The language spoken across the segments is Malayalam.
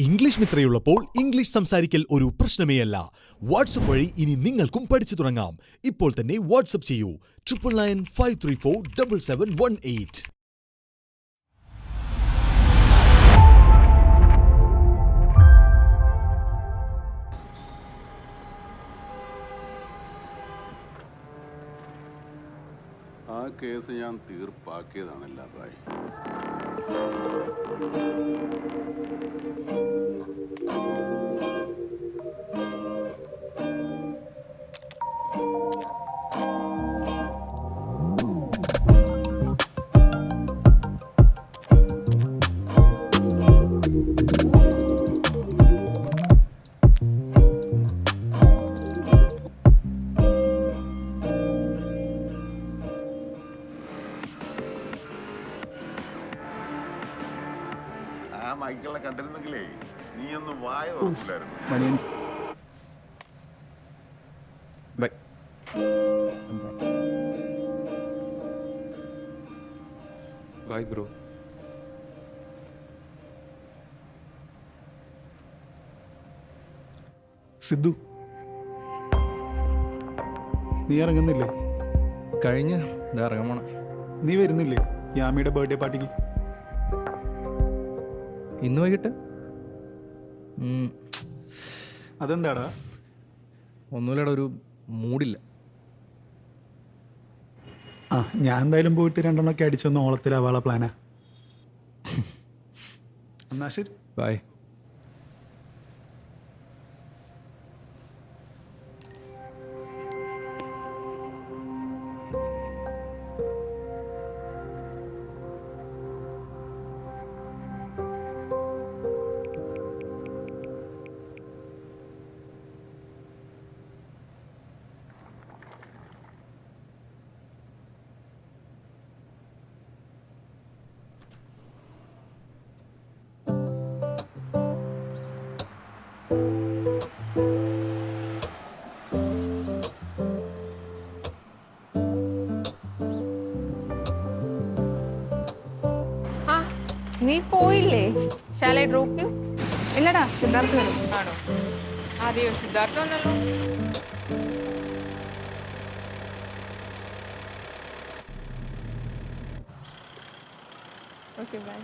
ഇംഗ്ലീഷ് മിത്രയുള്ളപ്പോൾ ഇംഗ്ലീഷ് സംസാരിക്കൽ ഒരു പ്രശ്നമേയല്ല. വാട്സപ്പ് വഴി ഇനി നിങ്ങൾക്കും പഠിച്ചു തുടങ്ങാം. ഇപ്പോൾ തന്നെ വാട്സപ്പ് ചെയ്യൂ. Triple nine five three four double seven one eight. ആ കേസ് ഞാൻ നീ ഒന്ന് വായ തുറക്കില്ലായിരുന്നു Maniyan bye. Bye bro. Sidhu. നീ ഇറങ്ങുന്നില്ലേ? കഴിഞ്ഞ്. ഇതാ ഇറങ്ങാൻ പോണം. നീ വരുന്നില്ലേ യാമിയുടെ ബർത്ത്ഡേ പാർട്ടിക്ക്? ഇന്ന് വൈകിട്ട്? അതെന്താടാ? ഒന്നുമില്ലടാ ഒരു മൂടില്ല. ആ ഞാൻ എന്തായാലും പോയിട്ട് രണ്ടെണ്ണമൊക്കെ അടിച്ചൊന്ന് ഓളത്തിലാവാനുള്ള പ്ലാനാ എന്നാ ശരി. ബൈ പോയില്ലേ? ശാല ഡ്രോപ്പ് യു ഇല്ലടാ സിദ്ധാർത്ഥ് വരും. ആണോ? അതെയോ സിദ്ധാർത്ഥ വന്നല്ലോ. ഓക്കെ ബൈ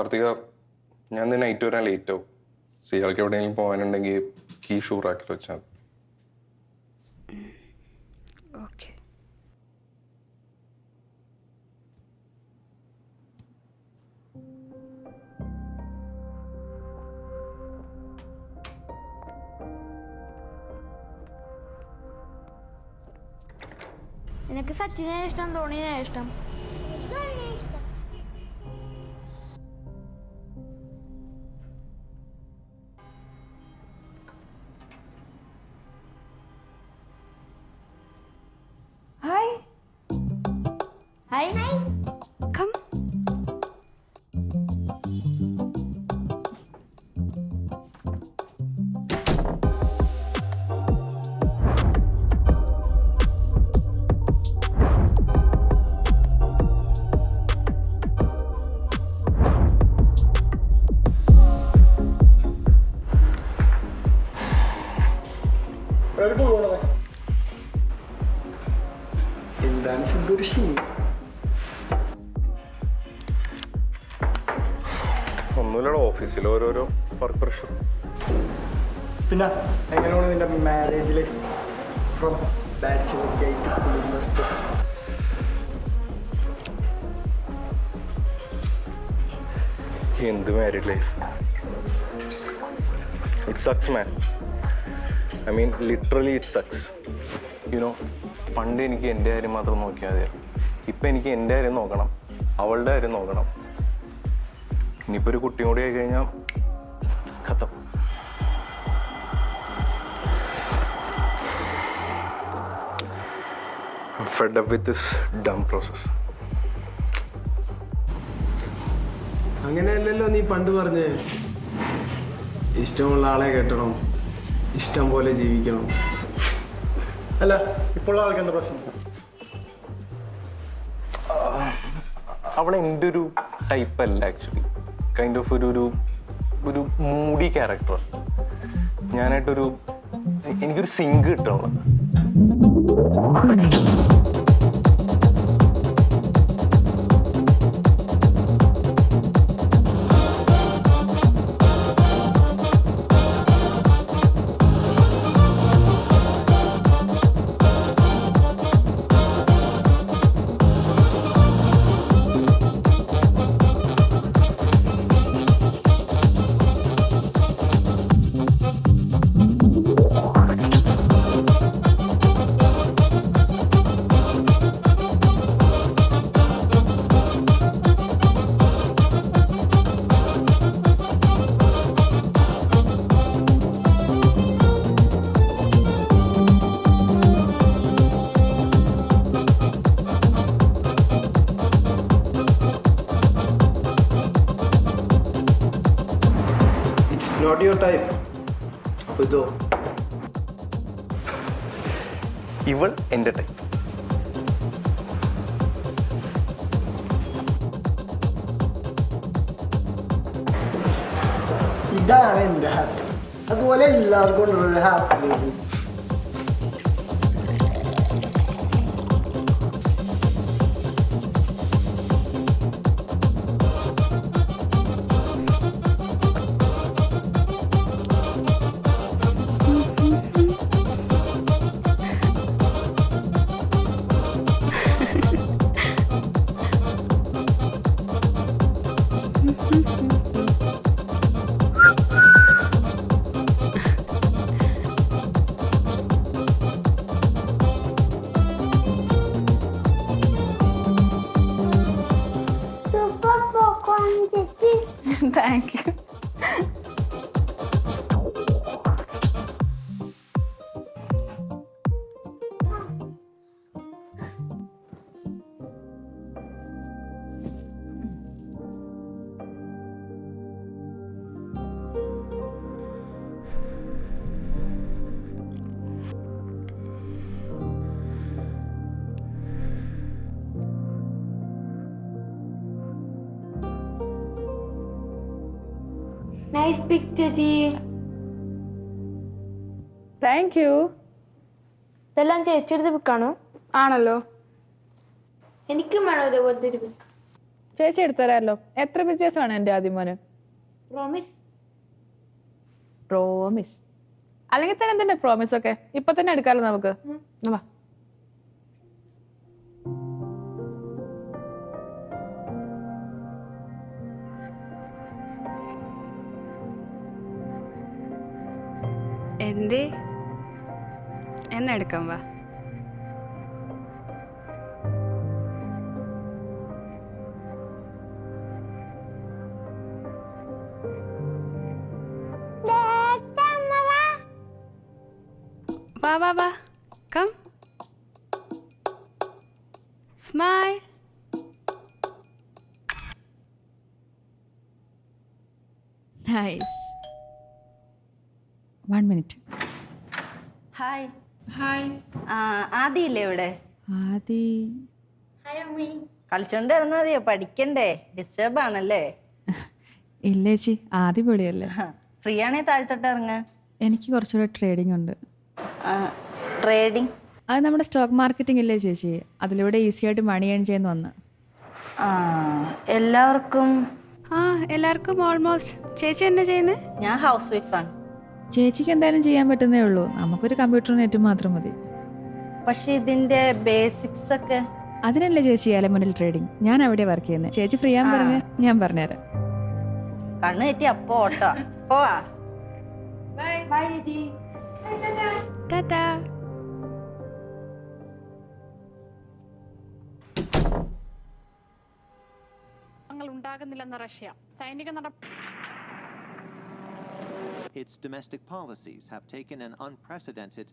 കാർത്തിക ഞാൻ ഇന്ന് നൈറ്റ് വരാൻ ലേറ്റ് ആവും. സിയാൾക്ക് എവിടെയെങ്കിലും പോകാനുണ്ടെങ്കിൽ കീ ഷൂറാക്കി വെച്ചാൽ മതി. ഓക്കെ നിനക്ക് സച്ചിനെ ഇഷ്ടം ധോണിനെ ഇഷ്ടം. എങ്ങനെയാണ് നിന്റെ marriage life from bachelor gate എന്ത് married life it sucks man I mean literally it sucks you know പണ്ട് എനിക്ക് എന്റെ കാര്യം മാത്രം നോക്കിയാൽ മതിയായിരുന്നു ഇപ്പം എനിക്ക് എന്റെ കാര്യം നോക്കണം. അവളുടെ കാര്യം നോക്കണം. ഇനിയിപ്പോൾ ഒരു കുട്ടിയും കൂടി ആയി fed up with this dumb process. അങ്ങനെയല്ലല്ലോ നീ പണ്ട് പറഞ്ഞേ. ഇഷ്ടമുള്ള ആളെ കെട്ടണം. ഇഷ്ടം പോലെ ജീവിക്കണം. അല്ല ഇപ്പോൾ ആൾക്ക് എന്താ പ്രശ്നം? അവളെ എന്റെ ഒരു ടൈപ്പ് അല്ല ആക്ച്വലി കൈൻഡ് ഓഫ് ഒരു ഒരു ഒരു മൂഡി ക്യാരക്ടർ ഞാനായിട്ടൊരു എനിക്കൊരു സിങ്ക് കിട്ടണം. ഇവൾ എന്റെ ടൈപ്പ് ഇതാണ് എന്റെ ഹാപ്പി അതുപോലെ എല്ലാവർക്കും ഹാപ്പി നൈസ് പിക് ചേച്ചി താങ്ക് യു ഇതെല്ലാം ചേച്ചിയുടെ പിക്കാണോ ആണല്ലോ. എനിക്കും വേണം ഇതേപോലത്തെ ഒരു pic. ചേച്ചി എടുത്തരാമല്ലോ എത്ര പിക്ചേഴ്സ് വേണം എന്റെ ആദ്യം മോന്? പ്രോമിസ് പ്രോമിസ് അല്ലെങ്കിൽ തന്നെ എന്തിന്റെ പ്രോമിസ് ഒക്കെ? ഇപ്പൊ തന്നെ എടുക്കാമല്ലോ നമുക്ക്. വാ. എന്തേ? എന്നെടുക്കാം വാ. വാ വാ വാ. Come. Nice one minute hi hi ഇല്ലേ ഇവിടെ? ആദി. ഹായ് അമ്മി. കളിച്ചോണ്ട് കിടന്നാ പഠിക്കണ്ടേ? ഡിസ്റ്റർബ് ആണല്ലേ? ഇല്ല ചേച്ചി ആദി പൊളിയല്ലേ. ഫ്രീ ആണേ താഴ്ത്തോട്ട് ഇറങ്ങ എനിക്ക് കുറച്ചുകൂടെ ട്രേഡിംഗ് ഉണ്ട്. ട്രേഡിങ് അത് നമ്മുടെ സ്റ്റോക്ക് മാർക്കറ്റിംഗ് ഇല്ലേ ചേച്ചി? അതിലൂടെ ഈസി ആയിട്ട് മണി ഏൺ ചെയ്യുന്ന ഒന്ന് ആ എല്ലാവർക്കും? ആ എല്ലാവർക്കും ഓൾമോസ്റ്റ് ചേച്ചി എന്നാ ചെയ്യുന്നത് ഞാൻ ഹൗസ് വൈഫാണ് ചേച്ചിക്ക് എന്തായാലും ചെയ്യാൻ പറ്റുന്നേ ഉള്ളൂ. നമുക്കൊരു കമ്പ്യൂട്ടർ നെറ്റ് മാത്രം മതി. പക്ഷേ ഇതിന്റെ ബേസിക്സ് ഒക്കെ അതിനല്ലേ ചേച്ചി എലമെന്റൽ ട്രേഡിംഗ് ഞാൻ അവിടെ വർക്ക് ചെയ്യുന്നത് ചേച്ചി ഫ്രീ ആൻ പറഞ്ഞ ഞാൻ പറഞ്ഞുതരാം. കണ്ണ് തെറ്റി അപ്പോ ഓട്ടോ. പോവാ. ടാറ്റാ. ഉണ്ടാകുന്നില്ലെന്ന റഷ്യ. സൈനിക നട Its domestic policies have taken an unprecedented.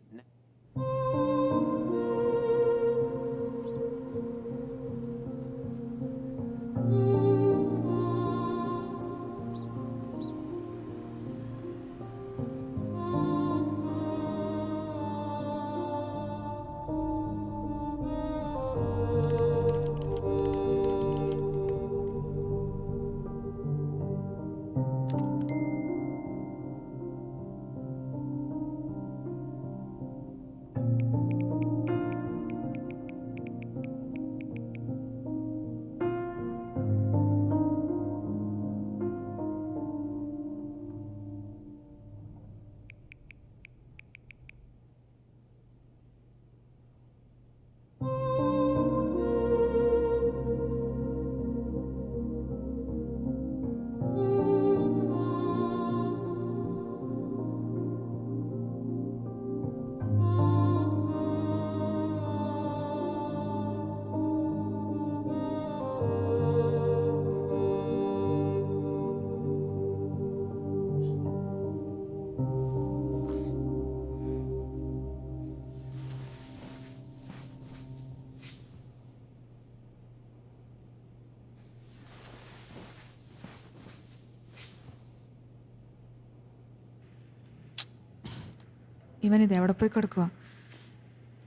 ഇത് എവിടെ പോയി കിടക്കുക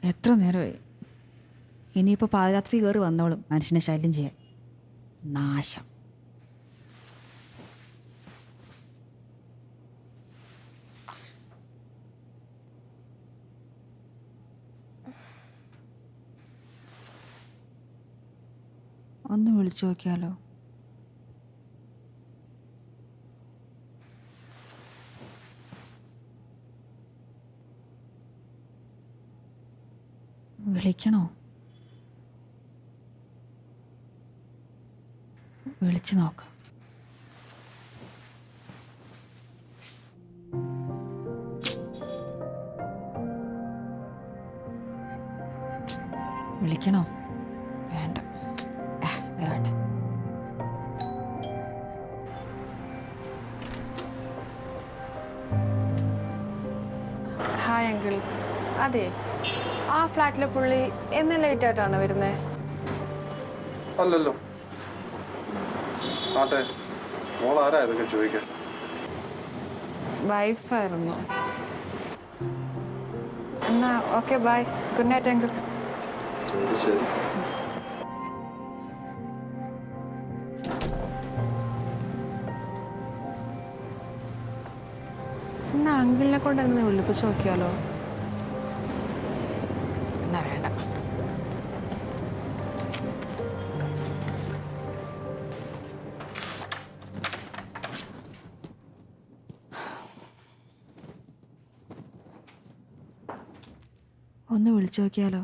എത്ര നേരമായി? ഇനിയിപ്പോൾ പാദയാത്രി കയറി വന്നോളും മനുഷ്യനെ ശല്യം ചെയ്യാൻ. നാശം. ഒന്ന് വിളിച്ചു നോക്കിയാലോ? വിളിക്കണോ? വിളിച്ചു നോക്കാം. വിളിക്കണോ? വേണ്ട. വരാട്ടെ ഹായ് അങ്കിൾ. അതെ ആ ഫ്ലാറ്റിലെ പുള്ളി എന്ന് ലേറ്റ് ആയിട്ടാണ് വരുന്നേ? അല്ലല്ലോ. ആട്ടെ മോൾ ആരാ ഇതൊക്കെ ചോദിക്കാൻ? വൈഫായിരുന്നു എന്നാ okay bye good night uncle ശരി എന്നാ അങ്കിളിനെ കൊണ്ട് എന്നെ വിളിപ്പിച്ച് നോക്കിയാലോ വേണ്ട. വേണ്ട ഒന്ന് വിളിച്ചു നോക്കിയാലോ?